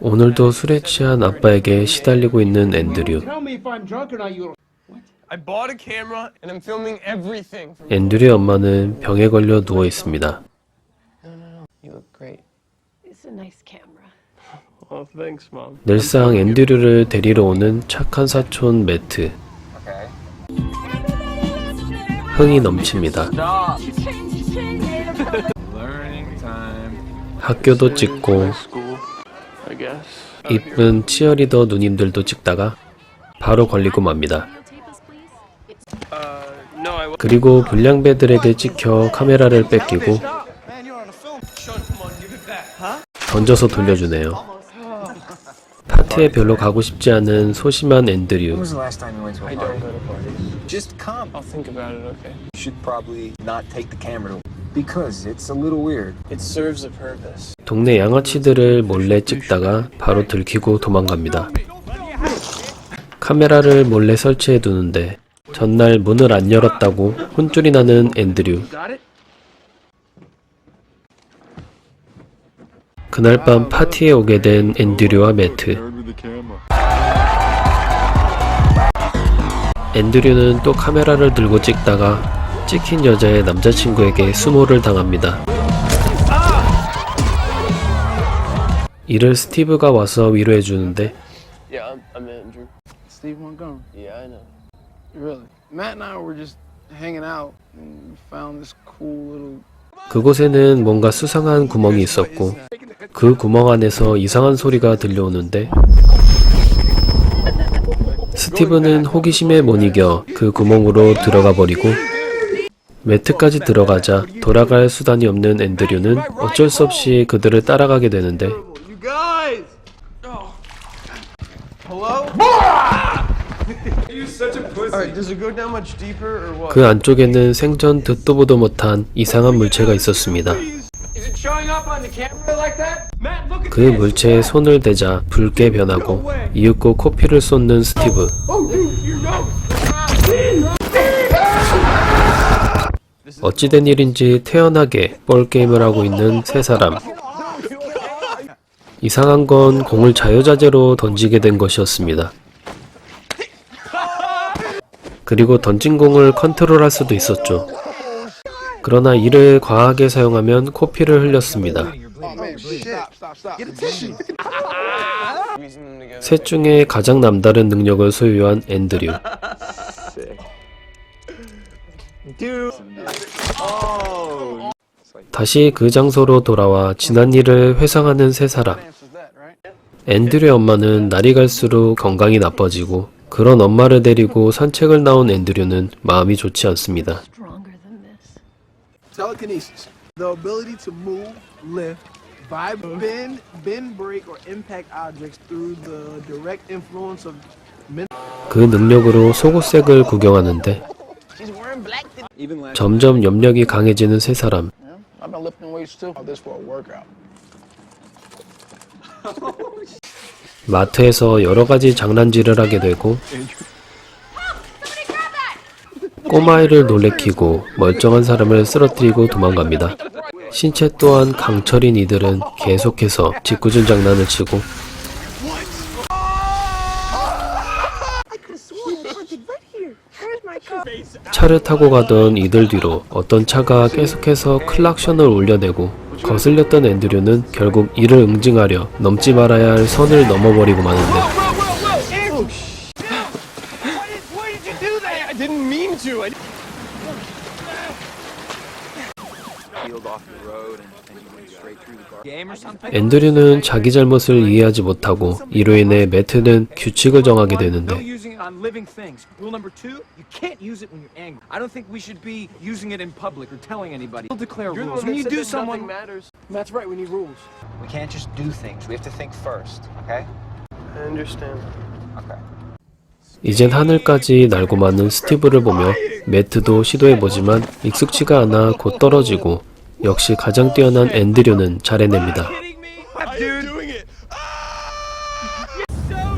오늘도 술에 취한 아빠에게 시달리고 있는 앤드류. Tell me if I'm drunk or not, you. I bought a camera and I'm filming everything. From 앤드류의 엄마는 병에 걸려 누워 있습니다. you look great. It's a nice camera. Oh, thanks, mom. 늘상 앤드류를 데리러 오는 착한 사촌 매트. 흥이 넘칩니다. 학교도 찍고. 이쁜 치어리더 누님들도 찍다가 바로 걸리고 맙니다. 그리고 불량배들에게 찍혀 카메라를 뺏기고? 던져서 돌려주네요. 파티에 별로 가고 싶지 않은 소심한 앤드류. Because it's a little weird. It serves a purpose. 동네 양아치들을 몰래 찍다가 바로 들키고 도망갑니다. 카메라를 몰래 설치해 두는데 전날 문을 안 열었다고 혼쭐이 나는 앤드류. 그날 밤 파티에 오게 된 앤드류와 매트. 앤드류는 또 카메라를 들고 찍다가 찍힌 여자의 남자친구에게 수모를 당합니다. 이를 스티브가 와서 위로해 주는데. 그곳에는 뭔가 수상한 구멍이 있었고 그 구멍 안에서 이상한 소리가 들려오는데 스티브는 호기심에 못 이겨 그 구멍으로 들어가 버리고 매트까지 들어가자 돌아갈 수단이 없는 앤드류는 어쩔 수 없이 그들을 따라가게 되는데. Oh. 그 안쪽에는 생전 듣도 보도 못한 이상한 물체가 있었습니다. 그 물체에 손을 대자 붉게 변하고 이윽고 코피를 쏟는 스티브. 어찌된 일인지 태연하게 볼게임을 하고 있는 세 사람. 이상한 건 공을 자유자재로 던지게 된 것이었습니다. 그리고 던진 공을 컨트롤할 수도 있었죠. 그러나 이를 과하게 사용하면 코피를 흘렸습니다. 셋 중에 가장 남다른 능력을 소유한 앤드류. 다시 그 장소로 돌아와 지난 일을 회상하는 세 사람. 앤드류의 엄마는 날이 갈수록 건강이 나빠지고 그런 엄마를 데리고 산책을 나온 앤드류는 마음이 좋지 않습니다. 그 능력으로 속옷색을 구경하는데 점점 염력이 강해지는 세 사람. 마트에서 여러 가지 장난질을 하게 되고 꼬마아이를 놀래키고 멀쩡한 사람을 쓰러뜨리고 도망갑니다. 신체 또한 강철인 이들은 계속해서 짓궂은 장난을 치고 차를 타고 가던 이들 뒤로 어떤 차가 계속해서 클락션을 울려대고 거슬렸던 앤드류는 결국 이를 응징하려 넘지 말아야 할 선을 넘어버리고 마는데 앤드류는 자기 잘못을 이해하지 못하고 이로 인해 매트는 규칙을 정하게 되는데. 이젠 하늘까지 날고 마는 스티브를 보며 매트도 시도해보지만 익숙치가 않아 곧 떨어지고 역시 가장 뛰어난 앤드류는 잘 해냅니다. Kidding me? I'm doing it.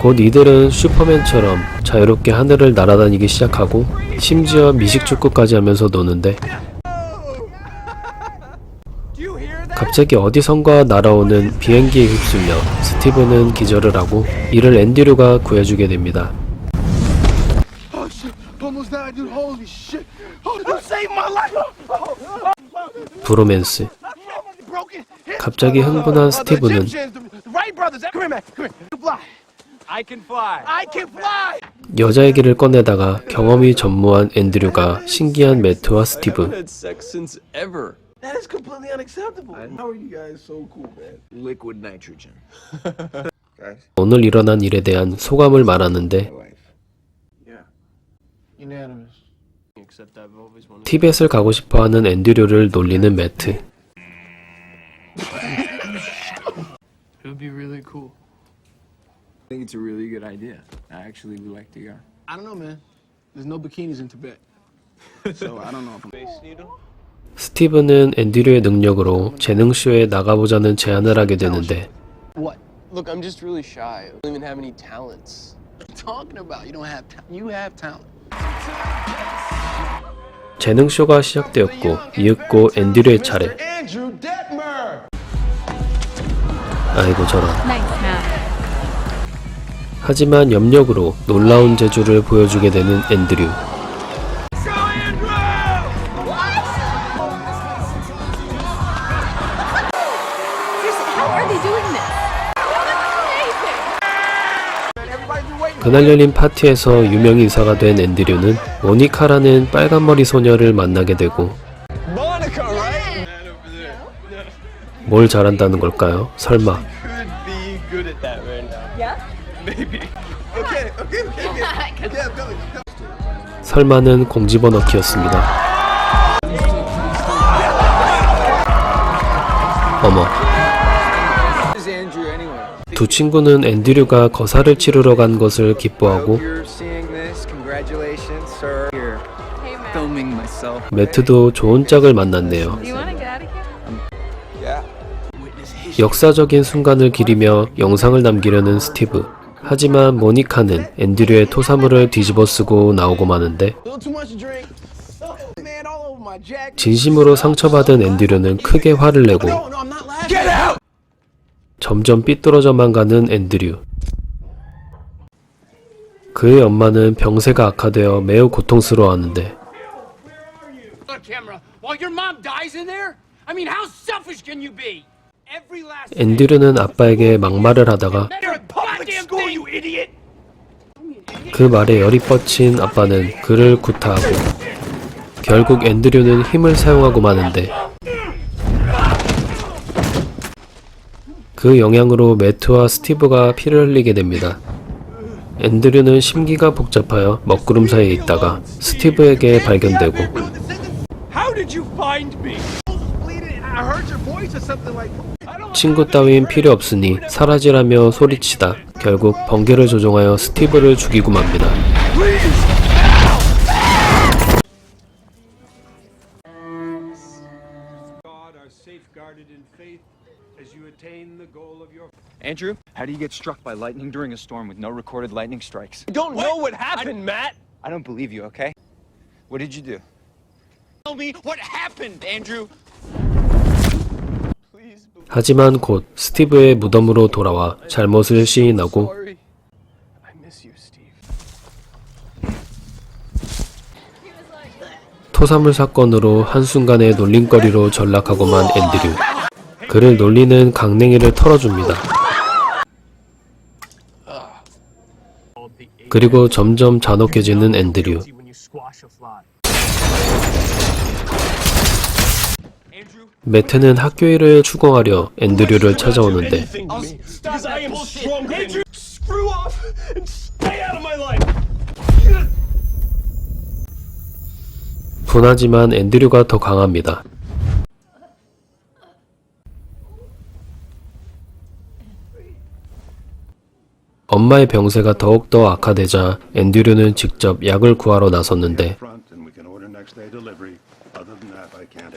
곧 이들은 슈퍼맨처럼 자유롭게 하늘을 날아다니기 시작하고 심지어 미식축구까지 하면서 노는데? 갑자기 어디선가 날아오는 비행기에 휩쓸려 스티브는 기절을 하고 이를 앤드류가 구해주게 됩니다. Oh! Oh! 브로맨스. 갑자기 흥분한 스티브는. 여자 얘기를 꺼내다가 경험이 전무한 앤드류가 신기한 매트와 스티브. had sex since ever. That is completely unacceptable. How are you guys so cool, man? Liquid nitrogen. 오늘 일어난 일에 대한 소감을 말하는데 티벳을 가고 싶어하는 앤드류를 놀리는 매트. It would be really cool. I think it's a really good idea. I actually would like to go. I don't know, man. There's no bikinis in Tibet. So I don't know if I'm. Space needle. 스티브는 앤드류의 능력으로 재능쇼에 나가보자는 제안을 하게 되는데 What? Look, I'm just really shy. I don't even have any talents. What are you talking about? You don't have ta- you have talent. 재능쇼가 시작되었고 이윽고 앤드류의 차례. 아이고 저런. 하지만 염력으로 놀라운 재주를 보여주게 되는 앤드류. 그날 열린 파티에서 유명 인사가 된 앤드류는 모니카라는 빨간머리 소녀를 만나게 되고? 뭘 잘한다는 걸까요? 설마. 설마는 공집어넣기였습니다. 어머, 두 친구는 앤드류가 거사를 치르러 간 것을 기뻐하고. 매트도 좋은 짝을 만났네요. 역사적인 순간을 기리며 영상을 남기려는 스티브. 하지만 모니카는 앤드류의 토사물을 뒤집어 쓰고 나오고 마는데. 진심으로 상처받은 앤드류는 크게 화를 내고 점점 삐뚤어져만 가는 앤드류. 그의 엄마는 병세가 악화되어 매우 고통스러워하는데 앤드류는 아빠에게 막말을 하다가! 그 말에 열이 뻗친 아빠는 그를 구타하고 결국 앤드류는 힘을 사용하고 마는데 그 영향으로 매트와 스티브가 피를 흘리게 됩니다. 앤드류는 심기가 복잡하여 먹구름 사이에 있다가 스티브에게 발견되고. 친구 따윈 필요 없으니 사라지라며 소리치다 결국 번개를 조종하여 스티브를 죽이고 맙니다. You attain the goal of your Andrew, how do you get struck by lightning during a storm with no recorded lightning strikes? I don't know what happened, Matt. I don't believe you, okay? What did you do? Tell me what happened, Andrew. 하지만 곧 스티브의 무덤으로 돌아와 잘못을 시인하고. I. 토사물 사건으로 한순간의 놀림거리로 전락하고만 앤드류. 그를 놀리는 강냉이를 털어줍니다. 그리고 점점 잔혹해지는 앤드류. 매트는 학교 일을 추궁하려 앤드류를 찾아오는데. 분하지만 앤드류가 더 강합니다. 엄마의 병세가 더욱더 악화되자 앤드류는 직접 약을 구하러 나섰는데.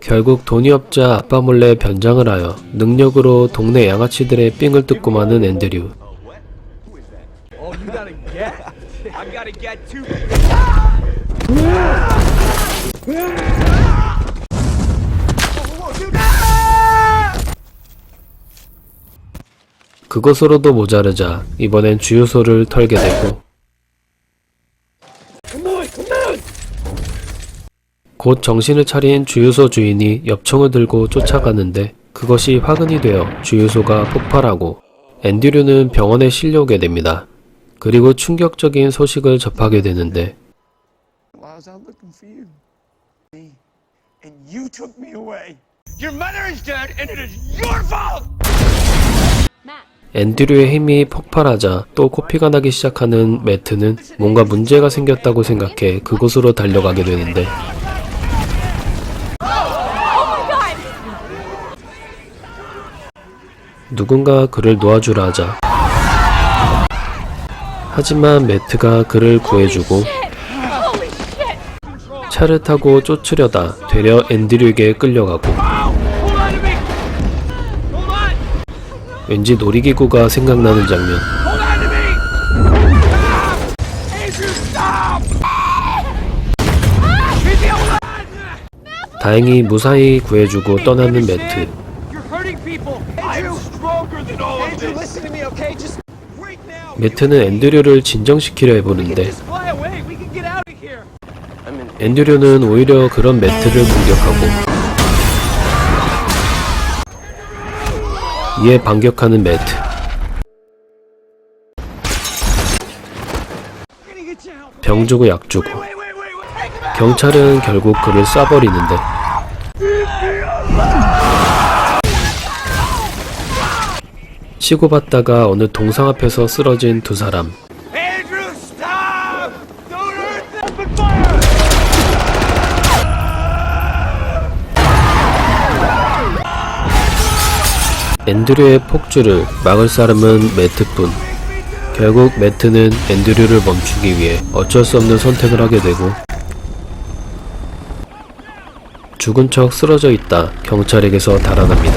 결국 돈이 없자 아빠 몰래 변장을 하여 능력으로 동네 양아치들의 삥을 뜯고 마는 앤드류. 그것으로도 모자르자 이번엔 주유소를 털게 되고 곧 정신을 차린 주유소 주인이 엽총을 들고 쫓아가는데 그것이 화근이 되어 주유소가 폭발하고 앤드류는 병원에 실려오게 됩니다. 그리고 충격적인 소식을 접하게 되는데 While 앤드류의 힘이 폭발하자 또 코피가 나기 시작하는 매트는 뭔가 문제가 생겼다고 생각해 그곳으로 달려가게 되는데. 누군가 그를 놓아주라 하자. 하지만 매트가 그를 구해주고 차를 타고 쫓으려다 되려 앤드류에게 끌려가고 왠지 놀이기구가 생각나는 장면 다행히 무사히 구해주고 떠나는 매트. 매트는 앤드류를 진정시키려 해보는데. 앤드류는 오히려 그런 매트를 공격하고 이에 반격하는 매트. 병 주고 약 주고. 경찰은 결국 그를 쏴버리는데. 치고받다가 어느 동상 앞에서 쓰러진 두 사람 앤드류의 폭주를 막을 사람은 매트뿐. 결국 매트는 앤드류를 멈추기 위해 어쩔 수 없는 선택을 하게 되고 죽은 척 쓰러져 있다 경찰에게서 달아납니다.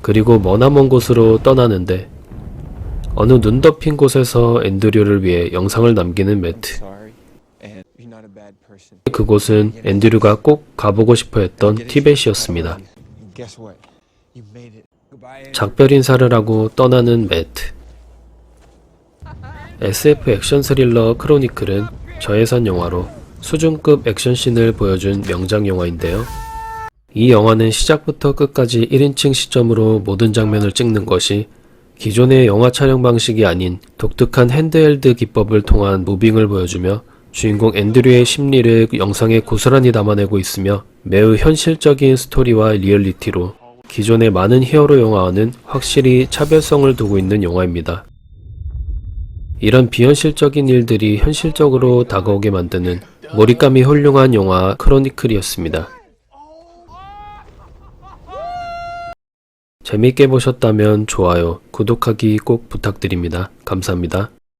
그리고 머나먼 곳으로 떠나는데 어느 눈 덮인 곳에서 앤드류를 위해 영상을 남기는 매트. 그곳은 앤드류가 꼭 가보고 싶어 했던 티벳이었습니다. 작별 인사를 하고 떠나는 매트. SF 액션 스릴러 크로니클은 저예산 영화로 수준급 액션씬을 보여준 명장 영화인데요. 이 영화는 시작부터 끝까지 1인칭 시점으로 모든 장면을 찍는 것이 기존의 영화 촬영 방식이 아닌 독특한 핸드헬드 기법을 통한 무빙을 보여주며 주인공 앤드류의 심리를 영상에 고스란히 담아내고 있으며 매우 현실적인 스토리와 리얼리티로 기존의 많은 히어로 영화와는 확실히 차별성을 두고 있는 영화입니다. 이런 비현실적인 일들이 현실적으로 다가오게 만드는 몰입감이 훌륭한 영화 크로니클이었습니다. 재밌게 보셨다면 좋아요, 구독하기 꼭 부탁드립니다. 감사합니다.